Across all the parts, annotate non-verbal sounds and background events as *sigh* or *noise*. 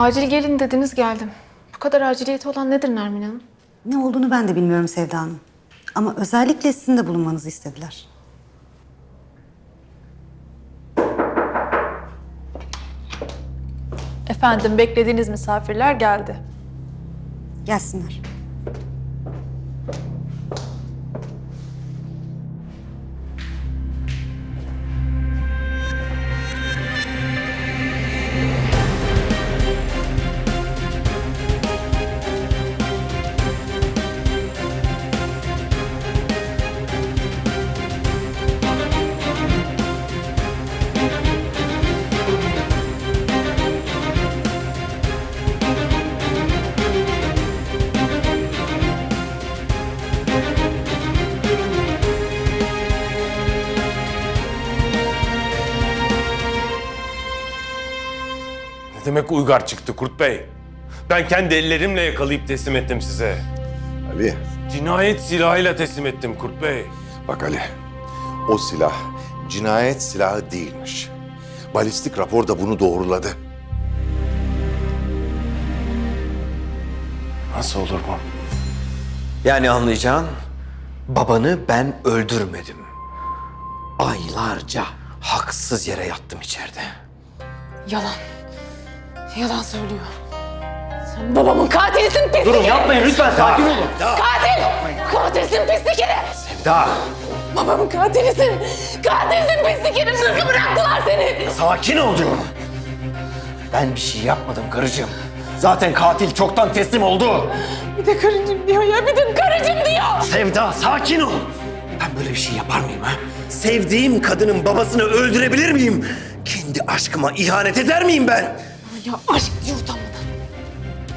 Acil gelin dediniz geldim. Bu kadar aciliyeti olan nedir Nermin Hanım? Ne olduğunu ben de bilmiyorum Sevda Hanım. Ama özellikle sizin de bulunmanızı istediler. Efendim beklediğiniz misafirler geldi. Gelsinler. Uygar çıktı Kurt Bey? Ben kendi ellerimle yakalayıp teslim ettim size. Ali, Cinayet silahıyla teslim ettim Kurt Bey. bak Ali. O silah cinayet silahı değilmiş. Balistik rapor da bunu doğruladı. Nasıl olur bu? Yani anlayacağın babanı ben öldürmedim. Aylarca haksız yere yattım içeride. Yalan. Yalan söylüyor. Sen babamın katilisin pislik Durun yapmayın lütfen sakin olun. Katil! Katilsin pislik herif. Sevda Babamın katilisin. Katilsin pislik herif. Nasıl bıraktılar seni? sakin ol diyorum. Ben bir şey yapmadım karıcığım. Zaten katil çoktan teslim oldu. Bir de karıcığım diyor ya. Bir de karıcığım diyor. Sevda sakin ol. Ben böyle bir şey yapar mıyım ha? Sevdiğim kadının babasını öldürebilir miyim? Kendi aşkıma ihanet eder miyim ben? Ya aşk diyor utanmadan.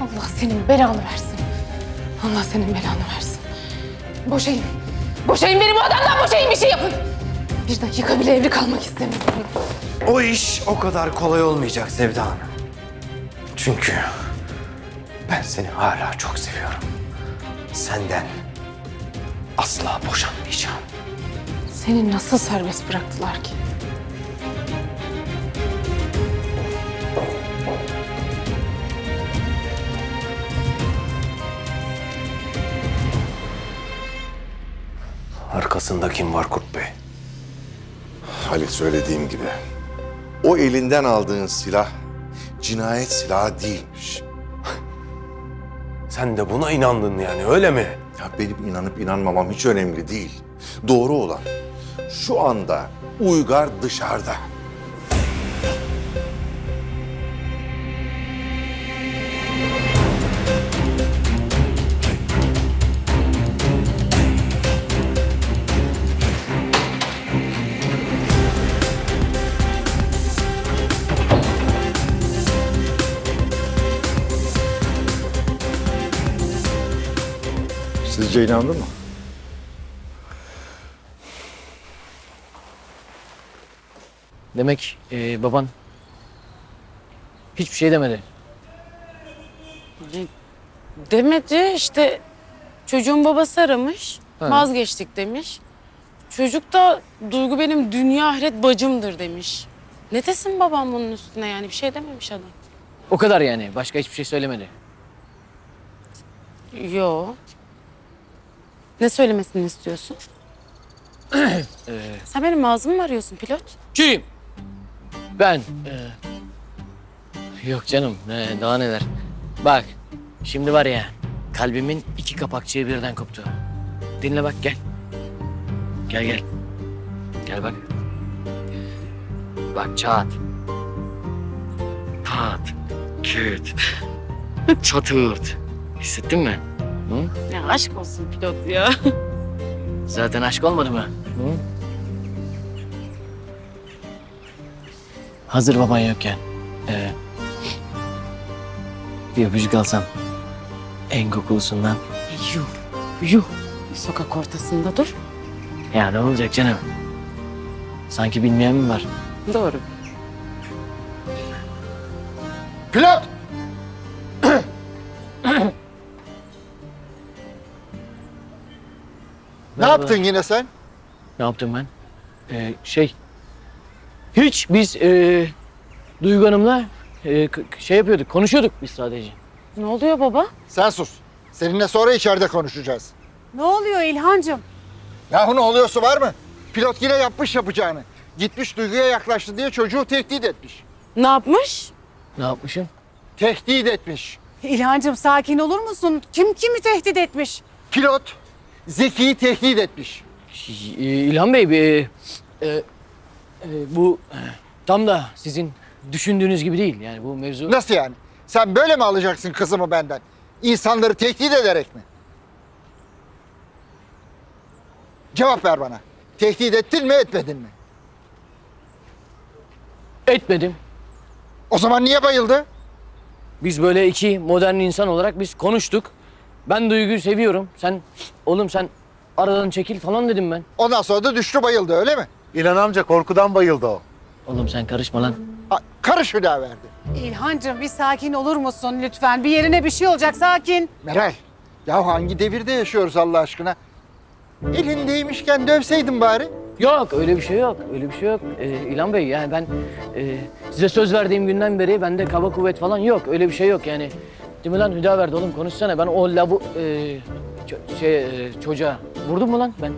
Allah senin belanı versin. Allah senin belanı versin. Boşayın. Boşayın beni bu adamdan boşayın bir şey yapın. Bir dakika bile evli kalmak istemiyorum. O iş o kadar kolay olmayacak Sevda Hanım. Çünkü ben seni hala çok seviyorum. Senden asla boşanmayacağım. Seni nasıl serbest bıraktılar ki? Arkasında kim var Kurt Bey? Ali söylediğim gibi. O elinden aldığın silah cinayet silahı değilmiş. Sen de buna inandın yani öyle mi? Ya benim inanıp inanmamam hiç önemli değil. Doğru olan şu anda Uygar dışarıda. Sizce inandı mı? Demek e, baban hiçbir şey demedi. Demedi işte çocuğun babası aramış. Ha. Vazgeçtik demiş. Çocuk da Duygu benim dünya ahiret bacımdır demiş. Ne desin babam bunun üstüne yani bir şey dememiş adam. O kadar yani. Başka hiçbir şey söylemedi. Yo. Ne söylemesini istiyorsun? *clears throat* Sen benim ağzımı mı arıyorsun pilot? Kim? Ben. e, yok canım. Ne, daha neler. Bak. Şimdi var ya. Kalbimin iki kapakçığı birden koptu. Dinle bak gel. Gel gel. Gel bak. Bak çat. Tat. Küt. Çatırt. Hissettin mi? Hı? Ya aşk olsun pilot ya. *laughs* Zaten aşk olmadı mı? Hı? Hazır baban yokken. Ee, bir öpücük alsam. En kokulusundan. Yuh. Yuh. Sokak ortasında dur. Ya ne olacak canım? Sanki bilmeyen mi var? Doğru. Pilot! Ne yaptın yine sen? Ne yaptım ben? Ee, şey... Hiç biz ee, Duygu Hanım'la e, k- şey yapıyorduk, konuşuyorduk biz sadece. Ne oluyor baba? Sen sus. Seninle sonra içeride konuşacağız. Ne oluyor İlhancığım? Yahu ne oluyorsa var mı? Pilot yine yapmış yapacağını. Gitmiş Duygu'ya yaklaştı diye çocuğu tehdit etmiş. Ne yapmış? Ne yapmışım? Tehdit etmiş. İlhancığım sakin olur musun? Kim kimi tehdit etmiş? Pilot Zeki'yi tehdit etmiş. Ş- e, İlhan Bey, e, e, bu e, tam da sizin düşündüğünüz gibi değil. Yani bu mevzu... Nasıl yani? Sen böyle mi alacaksın kızımı benden? İnsanları tehdit ederek mi? Cevap ver bana. Tehdit ettin mi etmedin mi? Etmedim. O zaman niye bayıldı? Biz böyle iki modern insan olarak biz konuştuk. Ben Duygu'yu seviyorum. Sen, oğlum sen aradan çekil falan dedim ben. Ondan sonra da düştü bayıldı öyle mi? İlhan amca korkudan bayıldı o. Oğlum sen karışma lan. Ha, Karış hüda verdi. İlhancığım bir sakin olur musun lütfen? Bir yerine bir şey olacak sakin. Meral, ya hangi devirde yaşıyoruz Allah aşkına? Elindeymişken dövseydin bari. Yok öyle bir şey yok. Öyle bir şey yok. Ee, İlhan Bey yani ben e, size söz verdiğim günden beri bende kaba kuvvet falan yok. Öyle bir şey yok yani. Değil mi lan Hüda verdi oğlum konuşsana. Ben o lavu e, ço- şey e, çocuğa vurdum mu lan ben?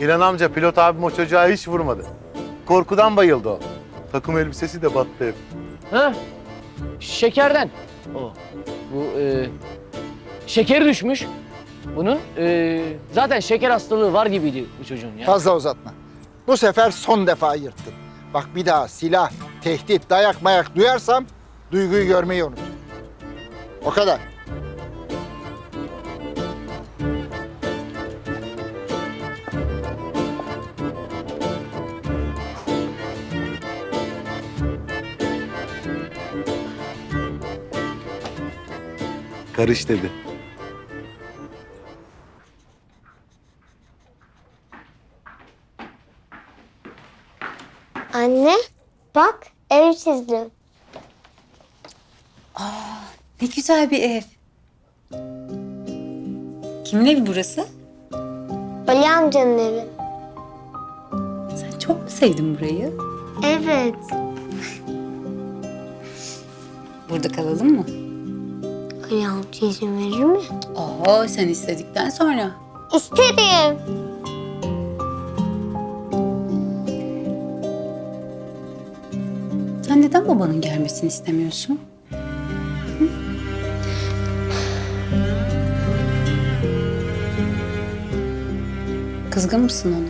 İlhan amca pilot abim o çocuğa hiç vurmadı. Korkudan bayıldı o. Takım elbisesi de battı hep. Ha? Şekerden. O. Bu e, şekeri düşmüş. Bunun e, zaten şeker hastalığı var gibiydi bu çocuğun ya. Fazla uzatma. Bu sefer son defa yırttın. Bak bir daha silah, tehdit, dayak mayak duyarsam duyguyu görmeyi unut. O kadar. Karış dedi. Anne bak ev çizdim. Ne güzel bir ev. Kimin evi burası? Ali amcanın evi. Sen çok mu sevdin burayı? Evet. Burada kalalım mı? Ali amca izin verir mi? Oo, sen istedikten sonra. İsterim. Sen neden babanın gelmesini istemiyorsun? Kızgın mısın ona?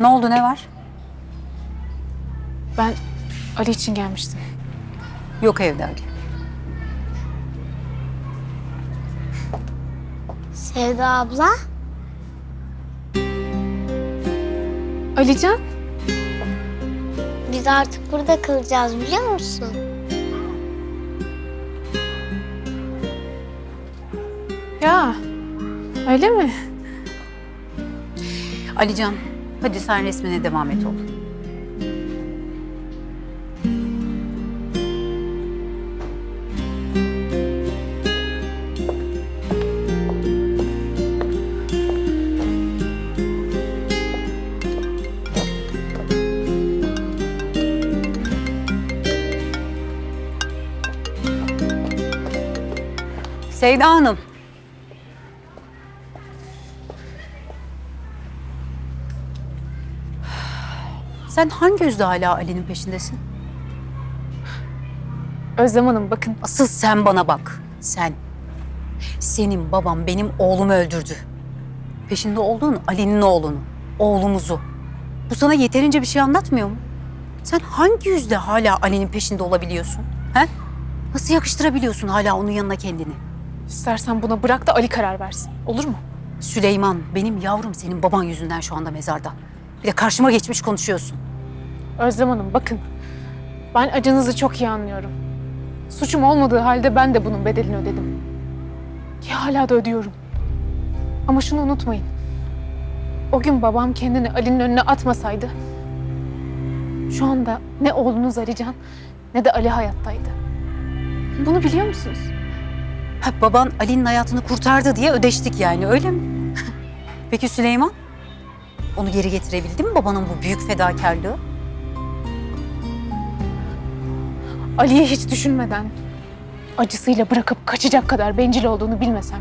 Ne oldu ne var? Ben Ali için gelmiştim. Yok evde Ali. Sevda abla. Alican? Biz artık burada kalacağız biliyor musun? Ya öyle mi? Alican, hadi sen resmine devam et oğlum. Seyda Hanım. Sen hangi yüzle hala Ali'nin peşindesin? Özlem Hanım bakın. Asıl sen bana bak. Sen. Senin babam benim oğlumu öldürdü. Peşinde olduğun Ali'nin oğlunu. Oğlumuzu. Bu sana yeterince bir şey anlatmıyor mu? Sen hangi yüzle hala Ali'nin peşinde olabiliyorsun? He? Nasıl yakıştırabiliyorsun hala onun yanına kendini? İstersen buna bırak da Ali karar versin. Olur mu? Süleyman, benim yavrum senin baban yüzünden şu anda mezarda. Bir de karşıma geçmiş konuşuyorsun. Özlem Hanım bakın. Ben acınızı çok iyi anlıyorum. Suçum olmadığı halde ben de bunun bedelini ödedim. Ki hala da ödüyorum. Ama şunu unutmayın. O gün babam kendini Ali'nin önüne atmasaydı şu anda ne oğlunuz Alican ne de Ali hayattaydı. Bunu biliyor musunuz? Ha, baban Ali'nin hayatını kurtardı diye ödeştik yani öyle mi? *laughs* Peki Süleyman? Onu geri getirebildi mi babanın bu büyük fedakarlığı? Ali'yi hiç düşünmeden acısıyla bırakıp kaçacak kadar bencil olduğunu bilmesem.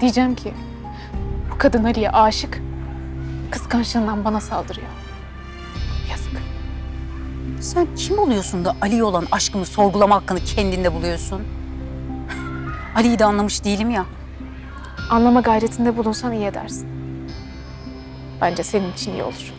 Diyeceğim ki bu kadın Ali'ye aşık, kıskançlığından bana saldırıyor. Yazık. Sen kim oluyorsun da Ali'ye olan aşkımı sorgulama hakkını kendinde buluyorsun? Ali'yi de anlamış değilim ya. Anlama gayretinde bulunsan iyi edersin. Bence senin için iyi olur.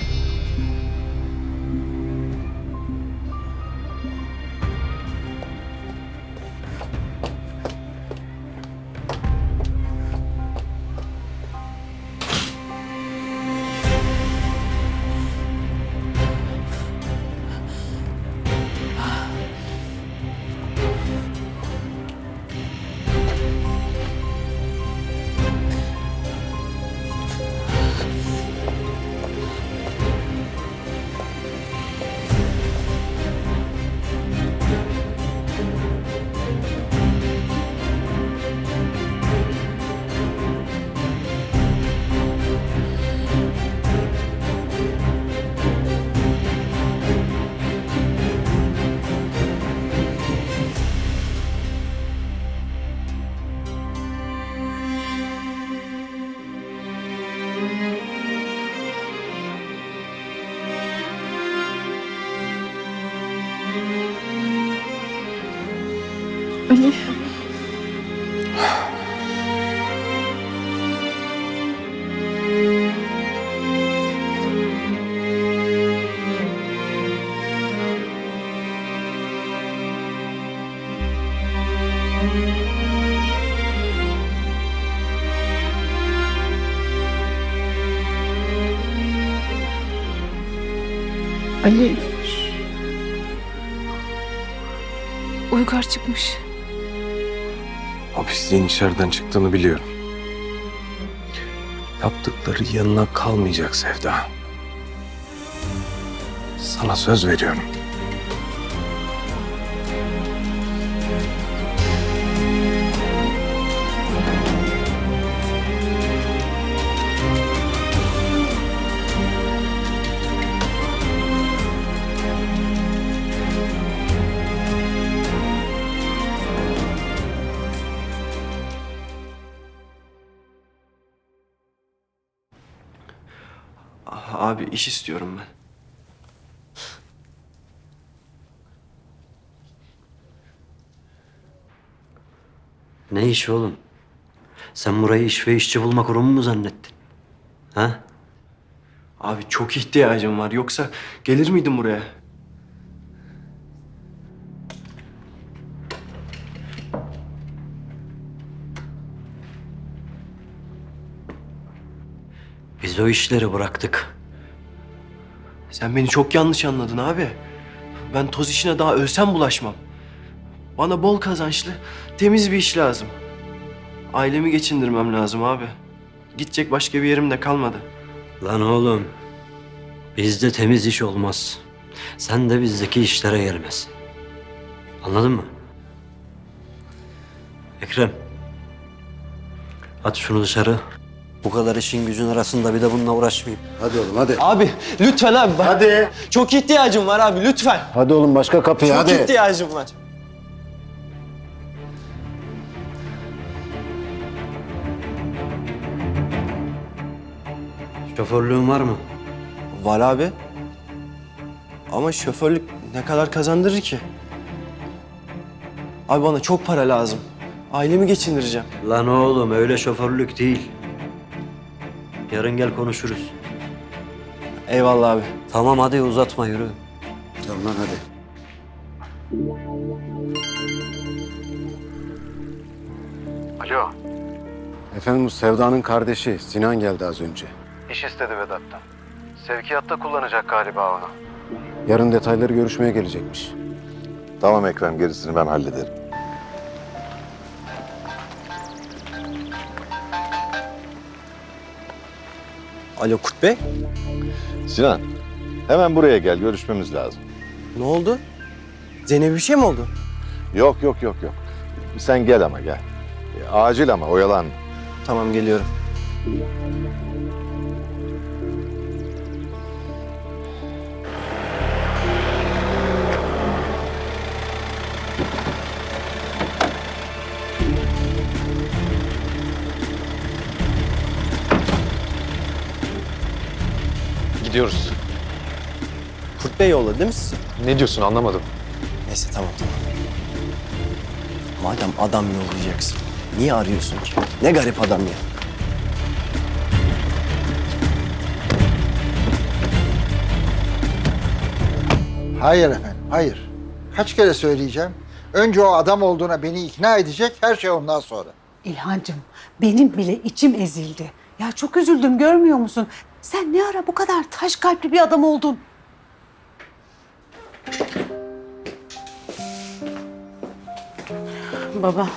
Ali. Uygar çıkmış. O pisliğin içeriden çıktığını biliyorum. Yaptıkları yanına kalmayacak Sevda. Sana söz veriyorum. Abi iş istiyorum ben. Ne iş oğlum? Sen burayı iş ve işçi bulma kurumu mu zannettin? Ha? Abi çok ihtiyacım var. Yoksa gelir miydim buraya? Biz o işleri bıraktık. Sen beni çok yanlış anladın abi. Ben toz işine daha ölsem bulaşmam. Bana bol kazançlı, temiz bir iş lazım. Ailemi geçindirmem lazım abi. Gidecek başka bir yerim de kalmadı. Lan oğlum, bizde temiz iş olmaz. Sen de bizdeki işlere gelmez. Anladın mı? Ekrem. At şunu dışarı. Bu kadar işin gücün arasında bir de bununla uğraşmayayım. Hadi oğlum hadi. Abi lütfen abi. Bak, Hadi. Çok ihtiyacım var abi lütfen. Hadi oğlum başka kapıya Çok hadi. ihtiyacım var. Şoförlüğün var mı? Var abi. Ama şoförlük ne kadar kazandırır ki? Abi bana çok para lazım. Ailemi geçindireceğim. Lan oğlum öyle şoförlük değil. Yarın gel konuşuruz. Eyvallah abi. Tamam hadi uzatma yürü. Tamam lan hadi. Alo. Efendim bu Sevda'nın kardeşi Sinan geldi az önce. İş istedi Vedat'tan. Sevkiyatta kullanacak galiba onu. Yarın detayları görüşmeye gelecekmiş. Tamam Ekrem gerisini ben hallederim. Alo Kurt Bey. Sinan, hemen buraya gel. Görüşmemiz lazım. Ne oldu? Zeynep'e bir şey mi oldu? Yok yok yok yok. Sen gel ama gel. E, Acil ama oyalan. Tamam geliyorum. Bey yolladı değil mi sizi? Ne diyorsun anlamadım. Neyse tamam tamam. Madem adam yollayacaksın, niye arıyorsun ki? Ne garip adam ya. Hayır efendim, hayır. Kaç kere söyleyeceğim? Önce o adam olduğuna beni ikna edecek, her şey ondan sonra. İlhancığım benim bile içim ezildi. Ya çok üzüldüm görmüyor musun? Sen ne ara bu kadar taş kalpli bir adam oldun? Baba.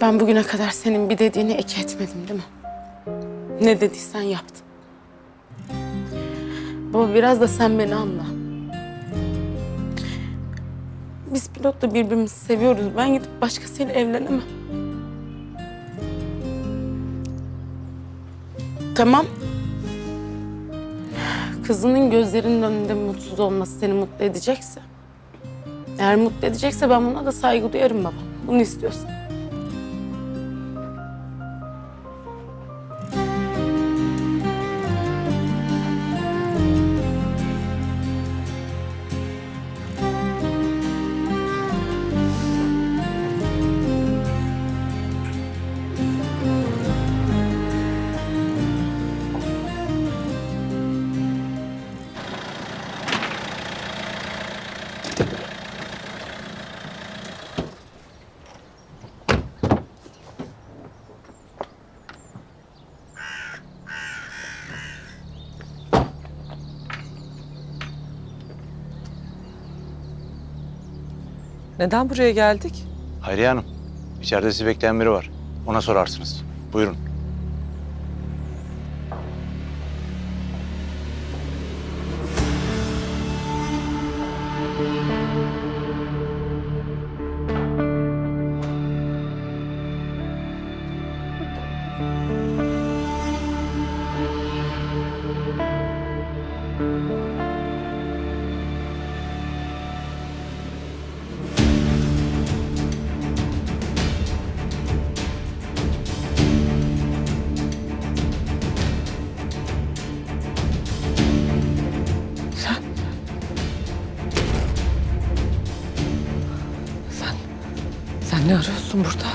Ben bugüne kadar senin bir dediğini ek etmedim değil mi? Ne dediysen yaptım. Baba biraz da sen beni anla. Biz pilotla birbirimizi seviyoruz. Ben gidip başkasıyla evlenemem. Tamam. Kızının gözlerinin önünde mutsuz olması seni mutlu edecekse... Eğer mutlu edecekse ben buna da saygı duyarım baba. Bunu istiyorsan. Neden buraya geldik? Hayriye Hanım, içeride sizi bekleyen biri var. Ona sorarsınız. Buyurun. Sen ne arıyorsun burada?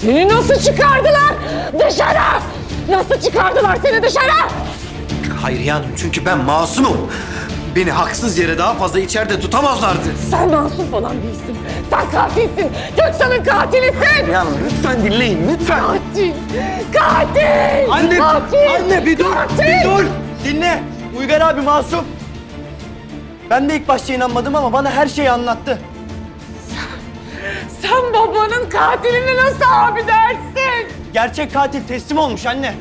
Seni nasıl çıkardılar? Dışarı! Nasıl çıkardılar seni dışarı? Hayriye Hanım çünkü ben masumum. Beni haksız yere daha fazla içeride tutamazlardı. Sen masum falan değilsin. Sen katilsin. Göksal'ın katilisin. Hanım lütfen dinleyin lütfen. Katil. Katil. Anne, Katil. anne bir dur, Katil. bir dur. Dinle. Uygar abi masum. Ben de ilk başta inanmadım ama bana her şeyi anlattı. Sen babanın katilini nasıl abi dersin? Gerçek katil teslim olmuş anne.